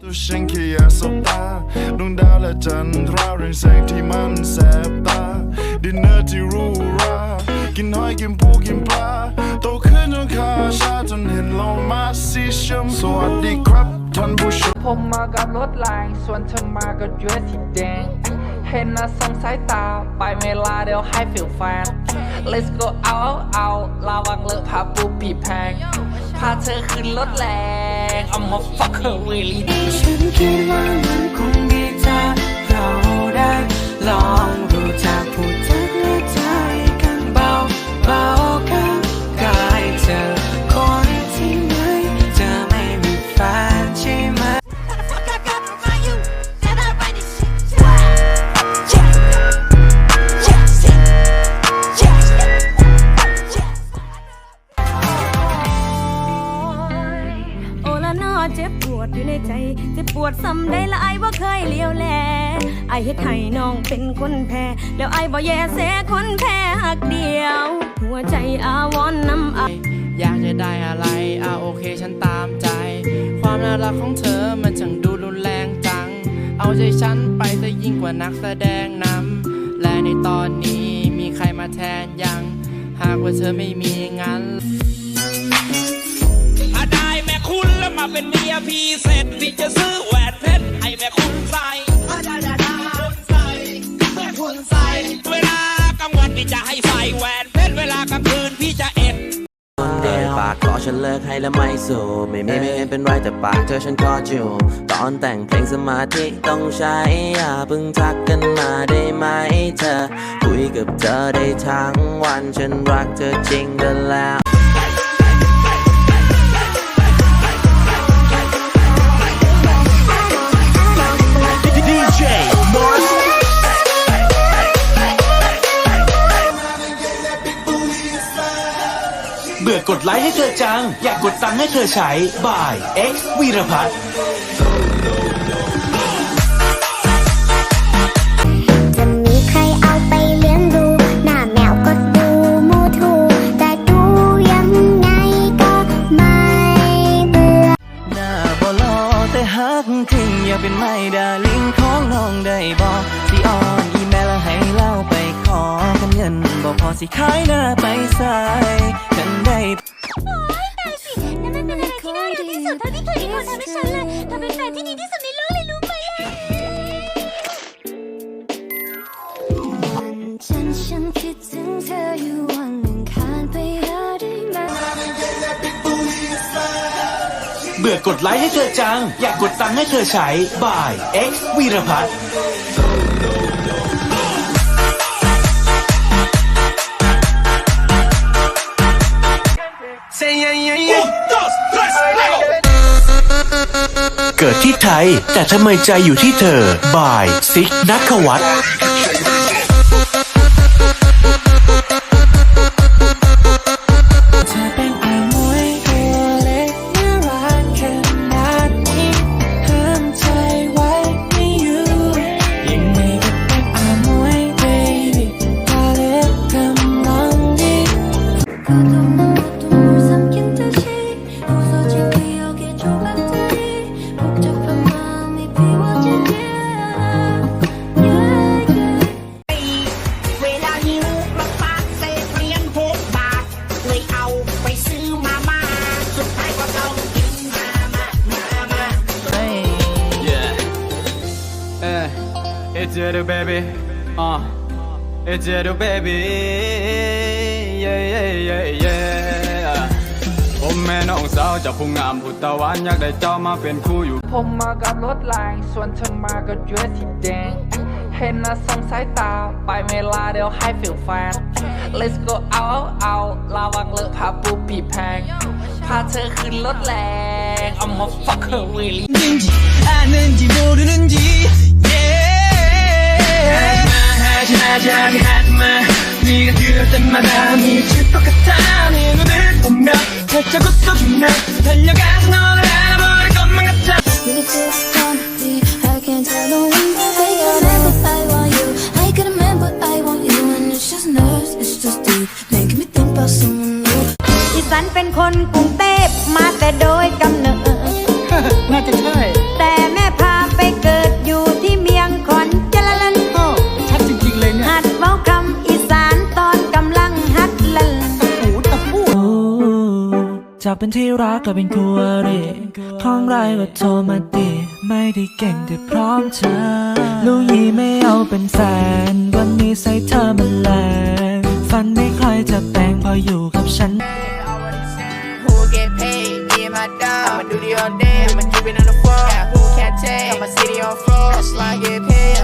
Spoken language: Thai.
ตัวฉันแค่อยากสบตาดวงดาวและจันทราเรืองแสงที่มันแสบตา ดินเนอร์ที่หรู้รา กินหอยกินปูกินปลาโตขึ้นจนขาชาจนเห็นโลมาสีชมสวัสดีครับท่านผู้ชม ผมมากับรถแรงส่วนเธอมากับเดรสสีแดง เห็นนะสองสายตา ไปเมลาเดี๋ยวให้ฟิลแฟน Let's go out out out ระวังเลอะพาปูปีแพง พาเธอขึ้นรถแรง I'm a fucker really ฉันคิดว่ามันคงดีถ้าเราได้ลองรู้จักพู โอละนอเจ็บปวดอยู่ในใจเจ็บปวดซ้ำได้ละไอว่าเคยเลี้ยวแลไอเฮ็ดให้น้องเป็นคนแพ้ แล้วไอบ่แย่เสคนแพ้หักเดียว หัวใจอาวอนน้ำไออยากจะได้อะไรอะโอเคฉันตามใจ ความน่ารักของเธอมันช่างดูรุนแรงจัง เอาใจฉันไปซะยิ่งกว่านักแสดงนำและในตอนนี้มีใครมาแทนยัง หากว่าเธอไม่มีงั้น มาเป็นเมียพี่เสร็จพี่จะซื้อแหวนเพชรให้แม่คุณใส่ดาดาดาคุณใส่แม่คุณใส่เวลากลางวันพี่จะให้ใส่แหวนเพชรเวลากลางคืนพี่จะเอ็ดเอ่ยปากขอฉันเลิกให้แล้วไม่สู้ไม่มีไม่เห็นเป็นไรแต่ปากเธอฉันขอจูบตอนแต่งเพลงสมาธิต้องใช้อย่าเพิ่งทักกันมาได้ไหมเธอ คุยกับเธอได้ทั้งวันฉันรักเธอจริงกันแล้ว กดไลค์ให้เธอจัง อยากกดตังค์ให้เธอใช้บ่าย X วีรพัฒน์จะมีใครเอาไปเลี้ยงดูหน้าแมวก็ดูมูทูแต่ดูยังไงก็ไม่เบื่อหน้าบ่ลอแต่ฮักขึ้นอย่าเป็นไม่ดาลิงของน้องได้บอกสิออนอีเมลให้เล่าไปขอกันเงินบ่พอสิขายหน้าไปใส่ กันได้นั่นไม่เป็นอะไรที่น่ารักที่สุดเท่าที่เคยมีคนทำให้ฉันเลยเธอเป็นแฟนที่ดีที่สุดในโลกเลยรู้ไหมฉันฉันคิดถึงเธออยู่วันหนึ่งคานไปหาได้ไหมเบื่อกดไลค์ให้เธอจัง อยากกดตังค์ให้เธอใช้บ่าย X วีรพัฒน์ เกิดที่ไทย แต่ทำไมใจอยู่ที่เธอ บ่าย ซิกนักวัต Uh, it's you, baby. Uh, it's you, baby. Yeah, yeah, yeah, yeah. ผมแม่น้องสาวจากผู้งามผู้ตะวันอยากได้เจ้ามาเป็นคู่อยู่ ผมมากับรถแรงส่วนเธอมากับเดรสสีแดง เห็นนะสองสายตา ไปเมลาเดี๋ยวให้ฟิลแฟน Let's go out out out ระวังเลอะพาปูปีแพง พาเธอขึ้นรถแรง I'm a fucker really 아는지 모르는지 yeah 하지 마 하지 마 하지 마 네가 그럴 때마다 미칠 것 같아 네 눈을 보며 살짝 웃어주면 달려가서 너를 알아버릴 것만 같아 Really feel funny. I can't tell no one that I remember I want you. I could remember I want you, and it's just nerves, it's just deep, making me think อีสันเป็นคนกรุงเทพมาแต่โดยกำเนิด น่าจะใช่ ่ จากเป็นที่รักกลายเป็นคู่อริของไรก็โทรมาดีไม่ได้เก่งแต่พร้อมเธอลูกยีไม่เอาเป็นแฟน วันนี้ใส่เธอมันแรงฝันไม่ใครจะแต่งพออยู่กับฉัน Who get paid? Me and my dog. I'ma do the all day. I'ma keep it on the floor. Yeah, who can't take? I'ma city on floor. Hustler get paid.